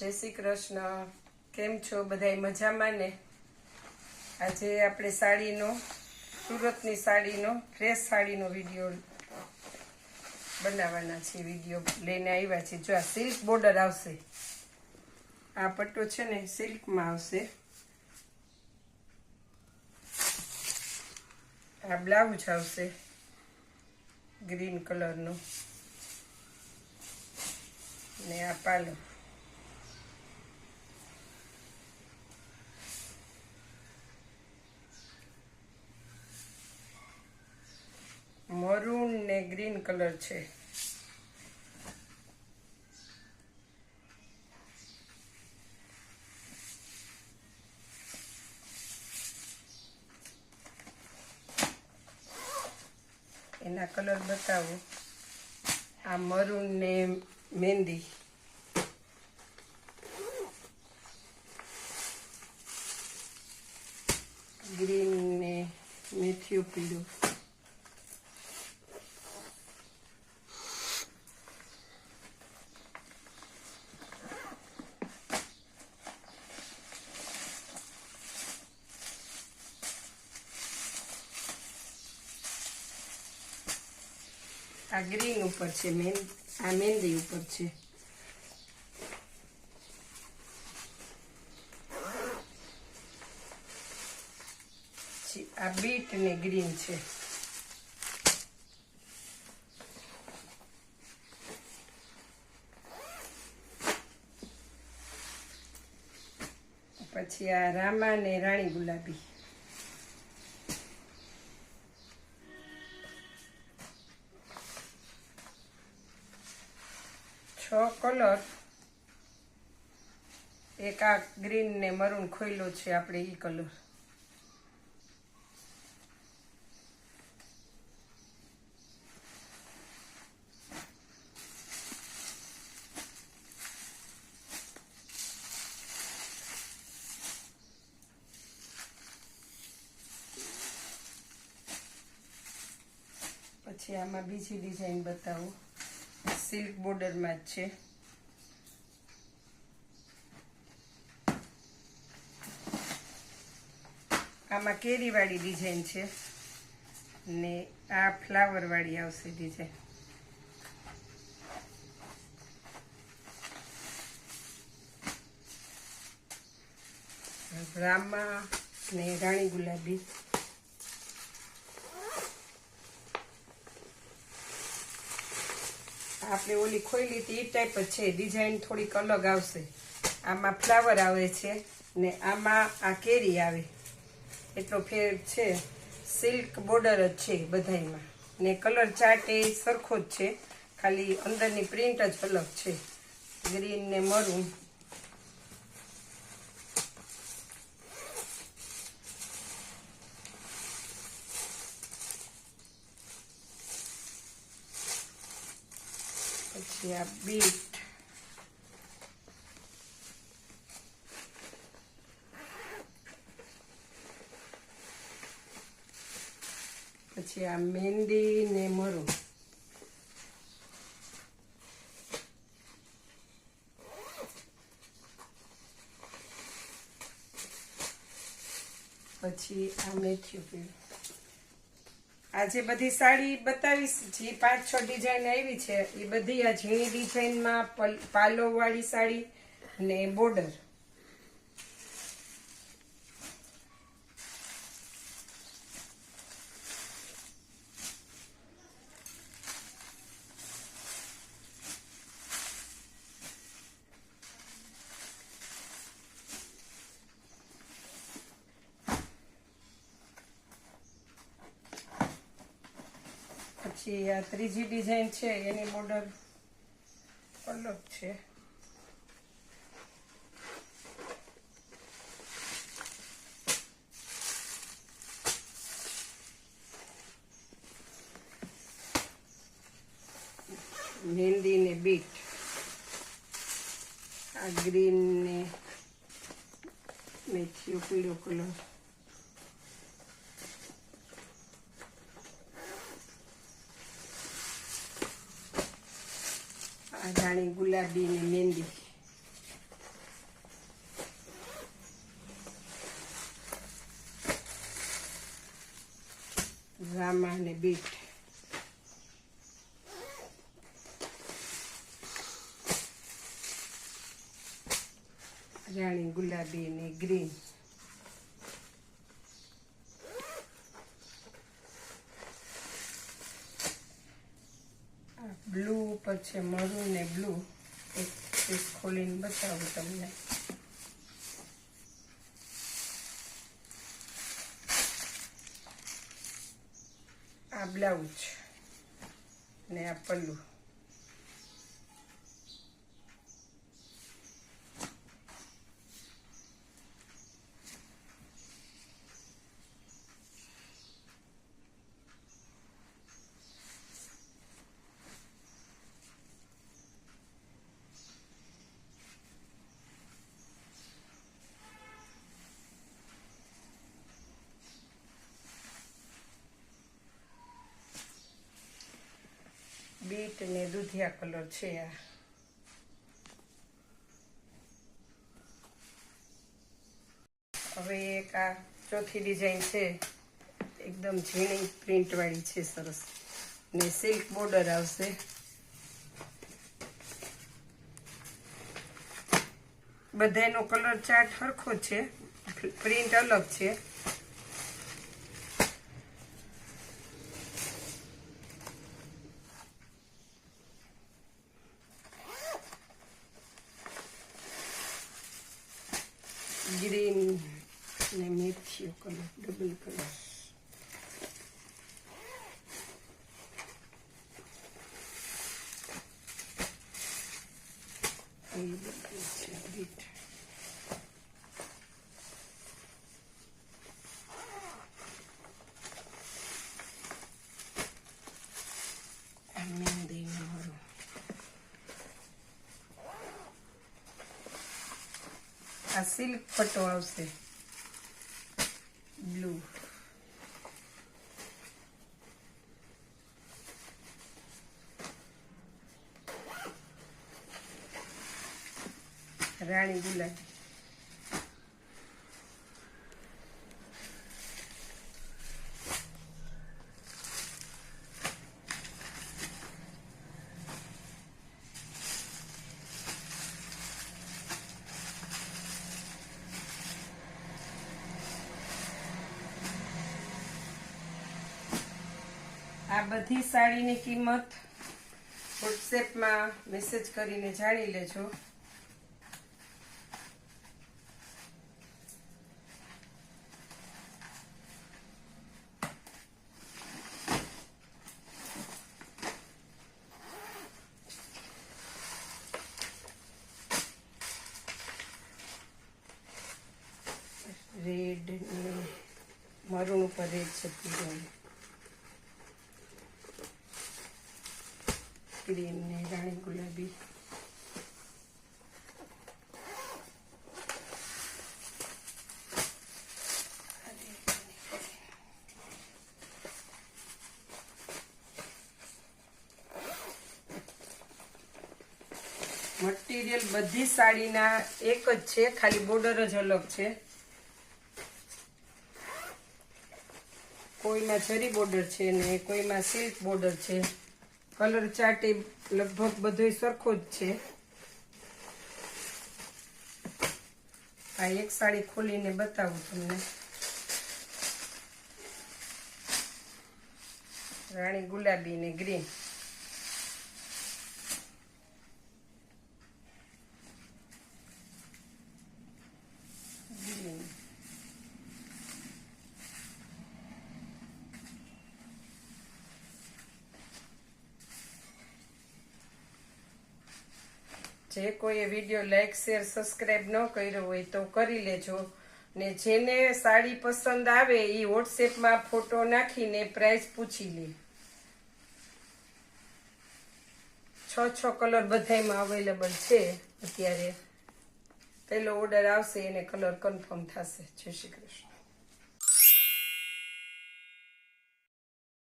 જય શ્રી કૃષ્ણ. કેમ છો બધાય મજામાં ને? આજે આપણે સાડીનો, સુરતની સાડીનો ફ્રેશ સાડીનો વીડિયો બનાવવાના છે વીડિયો લઈને આવ્યા છે જો આ સિલ્ક બોર્ડર આવશે, આ પટ્ટો છે ને સિલ્કમાં આવશે. આ બ્લાઉઝ આવશે ગ્રીન કલરનો ને. આ પાલો મરૂન ને કલર છે. એના કલર બતાવો. આ મરૂન ને મહેંદી ગ્રીન ને મેથીઓ પીળું. આ ગ્રીન ઉપર છે મેન આ મહેંદી ઉપર છે. આ બીટ ને ગ્રીન છે. પછી આ રામા ને રાણી ગુલાબી. કલર એક આ ગ્રીન ને મરૂન ખોયલો છે આપણે ઈ કલર. પછી આમાં બીજી ડિઝાઇન બતાવું. સિલ્ક બોર્ડરમાં જ છે. આમાં કેરીવાળી ડિઝાઇન છે. ને આ ફ્લાવરવાળી આવશે ડિઝાઇન રામા ને રાણી ગુલાબી. આપણે ઓલી ખોઈલી હતી એ ટાઈપ જ છે. ડિઝાઇન થોડીક અલગ આવશે. આમાં ફ્લાવર આવે છે ને આમાં આ કેરી આવે. એટલો ફેર છે. સિલ્ક બોર્ડર જ છે બધાયમાં. ને કલર ચાર્ટ એ સરખો જ છે. ખાલી અંદરની પ્રિન્ટ જ અલગ છે. ગ્રીન ને મરૂન પછી આ બીટ. પછી આ મહેંદી ને મરૂ. પછી આ મેથ્યુ પીળું આજે બધી સાડી બતાવીશ, જે પાંચ છ ડિઝાઇન આવી છે, એ બધી આ ઝીણી ડિઝાઇનમાં પાલો વાળી સાડી ને બોર્ડર પછી આ ત્રીજી ડિઝાઇન છે, એની બોર્ડર અલગ છે. મહેંદી ને બીટ. આ ગ્રીન ને મેથીઓ પીળો કલર અઢાણી ગુલાબીની મહેંદી રામા અને બીટ રાણી ગુલાબી ને ગ્રીન ઉપર છે મરૂન ને બ્લુ એક પીસ ખોલીને બતાવું તમને. આ બ્લાઉઝ ને આ પલ્લુ. બીટ ને દૂધિયા કલર છે આ. હવે એક આ ચોથી ડિઝાઇન છે. એકદમ ઝીણી પ્રિન્ટ વાળી છે સરસ. ને સિલ્ક બોર્ડર આવશે. બધાનો કલર ચાર્ટ સરખો છે. પ્રિન્ટ અલગ છે. ગ્રીન ને મેથીઓ કલર ડબલ કલર એ બધું છે બીટ આ મહેંદીનું મારું આ સિલ્ક પટ્ટો આવશે. બ્લુ રાણી ગુલાબી. આ બધી સાડીની કિંમત વોટ્સએપમાં મેસેજ કરીને જાણી લેજો. રેડ ને પર ઉપર રેડ છે પીળો ગ્રીન ને રાણી ગુલાબી મટીરિયલ બધી સાડીના એક જ છે, ખાલી બોર્ડર જ અલગ છે. કોઈમાં જરી બોર્ડર છે ને કોઈમાં સિલ્ક બોર્ડર છે. કલર ચાર્ટ એ લગભગ બધોય સરખો જ છે. આ એક સાડી ખોલીને બતાવું તમને. રાણી ગુલાબી ને ગ્રીન. ગ્રીન જે કોઈએ વીડિયો લાઈક, શેર સબસ્ક્રાઈબ ન કર્યો હોય તો કરી લેજો. ને જેને સાડી પસંદ આવે એ વોટ્સએપમાં ફોટો નાખીને પ્રાઇસ પૂછી લે. છ છ કલર બધાયમાં અવેલેબલ છે અત્યારે. પહેલો ઓર્ડર આવશે, એને કલર કન્ફર્મ થશે. જય શ્રી કૃષ્ણ.